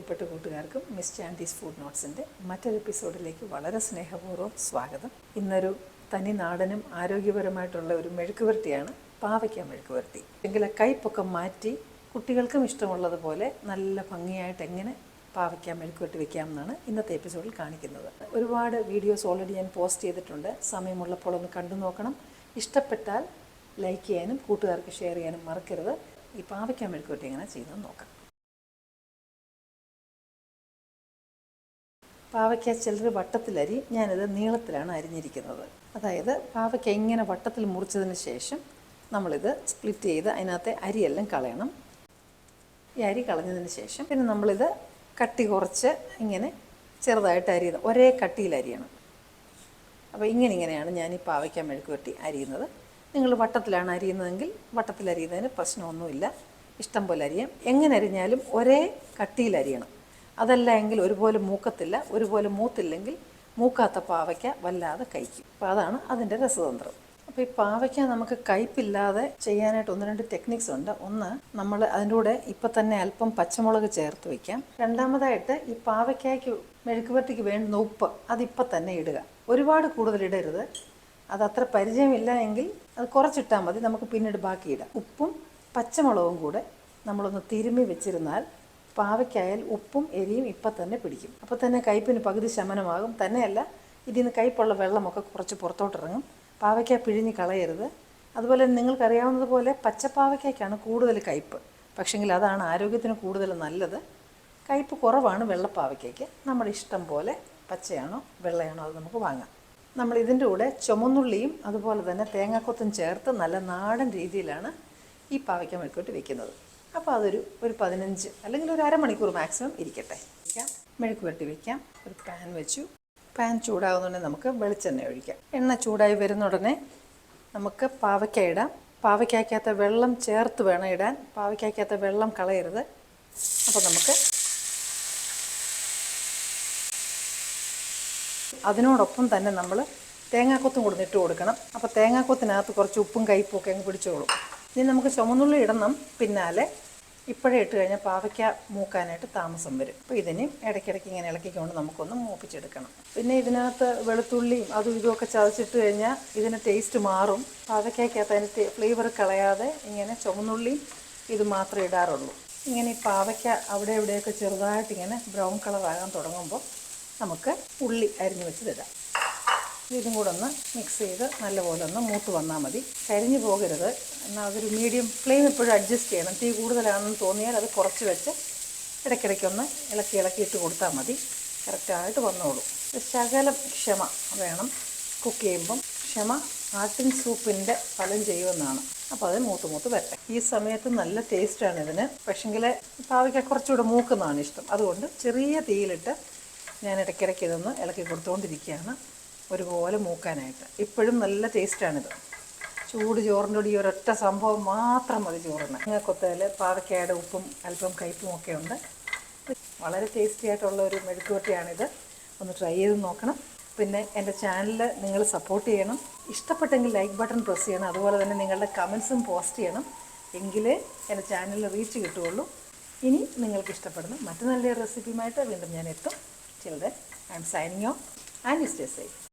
പ്രിയപ്പെട്ട കൂട്ടുകാർക്കും miss ചാൻഡീസ് food നോട്ട്സിന്റെ മറ്റൊരു എപ്പിസോഡിലേക്ക് വളരെ സ്നേഹപൂർവം സ്വാഗതം. ഇന്നൊരു തനി നാടനും ആരോഗ്യപരമായിട്ടുള്ള ഒരു മെഴുക്കുവരട്ടിയാണ് പാവയ്ക്ക മെഴുക്കുവരട്ടി. എങ്കിൽ കൈപ്പൊക്കെ മാറ്റി കുട്ടികൾക്കും ഇഷ്ടമുള്ളതുപോലെ നല്ല ഭംഗിയായിട്ട് എങ്ങനെ പാവയ്ക്ക മെഴുക്കുവരട്ടി വെക്കാമെന്നാണ് ഇന്നത്തെ എപ്പിസോഡിൽ കാണിക്കുന്നത്. ഒരുപാട് വീഡിയോസ് ഓൾറെഡി ഞാൻ പോസ്റ്റ് ചെയ്തിട്ടുണ്ട്. സമയമുള്ളപ്പോൾ ഒന്ന് കണ്ടു നോക്കണം. ഇഷ്ടപ്പെട്ടാൽ ലൈക്ക് ചെയ്യാനും കൂട്ടുകാർക്ക് ഷെയർ ചെയ്യാനും മറക്കരുത്. ഈ പാവയ്ക്ക മെഴുക്കുവരട്ടി എങ്ങനെ ചെയ്യുന്നത് നോക്കാം. പാവയ്ക്ക ചിലർ വട്ടത്തിലരി ഞാനിത് നീളത്തിലാണ് അരിഞ്ഞിരിക്കുന്നത്. അതായത് പാവയ്ക്ക ഇങ്ങനെ വട്ടത്തിൽ മുറിച്ചതിന് ശേഷം നമ്മളിത് സ്പ്ലിറ്റ് ചെയ്ത് അതിനകത്തെ അരിയെല്ലാം കളയണം. ഈ അരി കളഞ്ഞതിന് ശേഷം പിന്നെ നമ്മളിത് കട്ടി കുറച്ച് ഇങ്ങനെ ചെറുതായിട്ട് അരിയുന്നത് ഒരേ കട്ടിയിൽ അരിയണം. അപ്പോൾ ഇങ്ങനെ ഇങ്ങനെയാണ് ഞാൻ ഈ പാവയ്ക്ക മെഴുക്ക് വെട്ടി അരിയുന്നത്. നിങ്ങൾ വട്ടത്തിലാണ് അരിയുന്നതെങ്കിൽ വട്ടത്തിൽ അരിയുന്നതിന് പ്രശ്നമൊന്നുമില്ല. ഇഷ്ടം പോലെ അരിയാം. എങ്ങനെ അരിഞ്ഞാലും ഒരേ കട്ടിയിൽ അരിയണം. അതല്ല എങ്കിൽ ഒരുപോലെ മൂക്കത്തില്ല ഒരുപോലെ മൂത്തില്ലെങ്കിൽ മൂക്കാത്ത പാവയ്ക്ക വല്ലാതെ കഴിക്കും. അപ്പോൾ അതാണ് അതിന്റെ രസതന്ത്രം. അപ്പോൾ ഈ പാവയ്ക്ക നമുക്ക് കയ്പില്ലാതെ ചെയ്യാനായിട്ട് ഒന്ന് രണ്ട് ടെക്നിക്സ് ഉണ്ട്. ഒന്ന് നമ്മൾ അതിന്റെ കൂടെ ഇപ്പം തന്നെ അല്പം പച്ചമുളക് ചേർത്ത് വയ്ക്കാം രണ്ടാമതായിട്ട് ഈ പാവയ്ക്കായ്ക്ക് മെഴുക്കുപരട്ടിക്ക് വേണ്ടുന്ന ഉപ്പ് അതിപ്പം തന്നെ ഇടുക. ഒരുപാട് കൂടുതൽ ഇടരുത്. അത് അത്ര പരിചയമില്ല എങ്കിൽ അത് കുറച്ചിട്ടാൽ മതി. നമുക്ക് പിന്നീട് ബാക്കി ഇടാം. ഉപ്പും പച്ചമുളകും കൂടെ നമ്മളൊന്ന് തിരുമ്മി വെച്ചിരുന്നാൽ പാവയ്ക്കായാൽ ഉപ്പും എരിയും ഇപ്പം തന്നെ പിടിക്കും. അപ്പോൾ തന്നെ കയ്പിന് പകുതി ശമനമാകും. തന്നെയല്ല ഇതിൽ നിന്ന് കയ്പുള്ള വെള്ളമൊക്കെ കുറച്ച് പുറത്തോട്ടിറങ്ങും. പാവയ്ക്ക പിഴിഞ്ഞ് കളയരുത്. അതുപോലെ നിങ്ങൾക്കറിയാവുന്നതുപോലെ പച്ചപ്പാവയ്ക്കാണ് കൂടുതൽ കയ്പ്. പക്ഷെങ്കിൽ അതാണ് ആരോഗ്യത്തിന് കൂടുതൽ നല്ലത്. കയ്പ് കുറവാണ് വെള്ളപ്പാവയ്ക്കയ്ക്ക്. നമ്മുടെ ഇഷ്ടം പോലെ പച്ചയാണോ വെള്ളയാണോ അത് നമുക്ക് വാങ്ങാം. നമ്മൾ ഇതിന്റെ കൂടെ ചുമന്നുള്ളിയും അതുപോലെ തന്നെ തേങ്ങാക്കൊത്തും ചേർത്ത് നല്ല നാടൻ രീതിയിലാണ് ഈ പാവയ്ക്ക മെഴുക്കോട്ട് വെക്കുന്നത്. അപ്പോൾ അതൊരു ഒരു പതിനഞ്ച് അല്ലെങ്കിൽ ഒരു അരമണിക്കൂർ മാക്സിമം ഇരിക്കട്ടെ. വയ്ക്കാം മെഴുക്ക് പുരട്ടി വയ്ക്കാം ഒരു പാൻ വെച്ചു. പാൻ ചൂടാകുന്നുണ്ടെങ്കിൽ നമുക്ക് വെളിച്ചെണ്ണ ഒഴിക്കാം. എണ്ണ ചൂടായി വരുന്ന ഉടനെ നമുക്ക് പാവയ്ക്ക ഇടാം. പാവയ്ക്കാത്ത വെള്ളം ചേർത്ത് വേണം ഇടാൻ. പാവയ്ക്കാത്ത വെള്ളം കളയരുത്. അപ്പോൾ നമുക്ക് അതിനോടൊപ്പം തന്നെ നമ്മൾ തേങ്ങാക്കൊത്തും കൂടെ ഇട്ട് കൊടുക്കണം. അപ്പോൾ തേങ്ങാക്കൊത്തിനകത്ത് കുറച്ച് ഉപ്പും കയ്പും ഒക്കെ അങ്ങ് പിടിച്ചോളും. ഇനി നമുക്ക് ചുമന്നുള്ളി ഇടണം. പിന്നാലെ ഇപ്പോഴേ ഇട്ട് കഴിഞ്ഞാൽ പാവയ്ക്ക മൂക്കാനായിട്ട് താമസം വരും. അപ്പോൾ ഇതിന് ഇടയ്ക്കിടയ്ക്ക് ഇങ്ങനെ ഇളക്കിക്കൊണ്ട് നമുക്കൊന്ന് മൂപ്പിച്ചെടുക്കണം. പിന്നെ ഇതിനകത്ത് വെളുത്തുള്ളിയും അതും ഇതുമൊക്കെ ചതച്ചിട്ട് കഴിഞ്ഞാൽ ഇതിന് ടേസ്റ്റ് മാറും. പാവയ്ക്കകത്ത് അതിന് ഫ്ലേവർ കളയാതെ ഇങ്ങനെ ചുമന്നുള്ളിയും ഇത് മാത്രമേ ഇടാറുള്ളൂ. ഇങ്ങനെ ഈ പാവയ്ക്ക അവിടെ ഇവിടെയൊക്കെ ചെറുതായിട്ട് ഇങ്ങനെ ബ്രൗൺ കളറാകാൻ തുടങ്ങുമ്പോൾ നമുക്ക് ഉള്ളി അരിഞ്ഞു വെച്ചതിടാം ഇതും കൂടെ ഒന്ന് മിക്സ് ചെയ്ത് നല്ലപോലെ ഒന്ന് മൂത്ത് വന്നാൽ മതി. കരിഞ്ഞു പോകരുത്. എന്നാൽ അതൊരു മീഡിയം ഫ്ലെയിം ഇപ്പോഴും അഡ്ജസ്റ്റ് ചെയ്യണം. തീ കൂടുതലാണെന്ന് തോന്നിയാൽ അത് കുറച്ച് വെച്ച് ഇടയ്ക്കിടയ്ക്കൊന്ന് ഇളക്കി ഇളക്കി ഇട്ട് കൊടുത്താൽ മതി. കറക്റ്റായിട്ട് വന്നോളൂ. ശകലം ക്ഷമ വേണം. കുക്ക് ചെയ്യുമ്പം ക്ഷമ ആട്ടിൻ സൂപ്പിന്റെ ഫലം ചെയ്യുമെന്നാണ്. അപ്പോൾ അത് മൂത്ത് മൂത്ത് വരട്ടെ. ഈ സമയത്ത് നല്ല ടേസ്റ്റാണ് ഇതിന്. പക്ഷെങ്കിൽ പാവയ്ക്ക കുറച്ചുകൂടെ മൂക്കുന്നതാണ് ഇഷ്ടം. അതുകൊണ്ട് ചെറിയ തീയിലിട്ട് ഞാൻ ഇടയ്ക്കിടയ്ക്ക് ഇതൊന്ന് ഇളക്കി കൊടുത്തുകൊണ്ടിരിക്കുകയാണ്. ഒരുപോലെ മൂക്കാനായിട്ട്. ഇപ്പോഴും നല്ല ടേസ്റ്റാണിത് ചൂട് ചോറിന്റെ കൂടി ഈ ഒരൊറ്റ സംഭവം മാത്രം മതി ചോറിന്. കൊത്തയിൽ പാവയ്ക്കയുടെ ഉപ്പും അല്പം കയ്പും ഒക്കെ ഉണ്ട്. വളരെ ടേസ്റ്റി ആയിട്ടുള്ള ഒരു മെഴുക്കുവട്ടിയാണിത് ഒന്ന് ട്രൈ ചെയ്ത് നോക്കണം. പിന്നെ എന്റെ ചാനൽ നിങ്ങൾ സപ്പോർട്ട് ചെയ്യണം. ഇഷ്ടപ്പെട്ടെങ്കിൽ ലൈക്ക് ബട്ടൺ പ്രസ് ചെയ്യണം. അതുപോലെ തന്നെ നിങ്ങളുടെ കമൻസും പോസ്റ്റ് ചെയ്യണം. എങ്കിലേ എന്റെ ചാനലിൽ റീച്ച് കിട്ടുകയുള്ളൂ. ഇനി നിങ്ങൾക്ക് ഇഷ്ടപ്പെടുന്ന മറ്റു നല്ല റെസിപ്പിയുമായിട്ട് വീണ്ടും ഞാൻ എത്തും. Children I am signing off and stay safe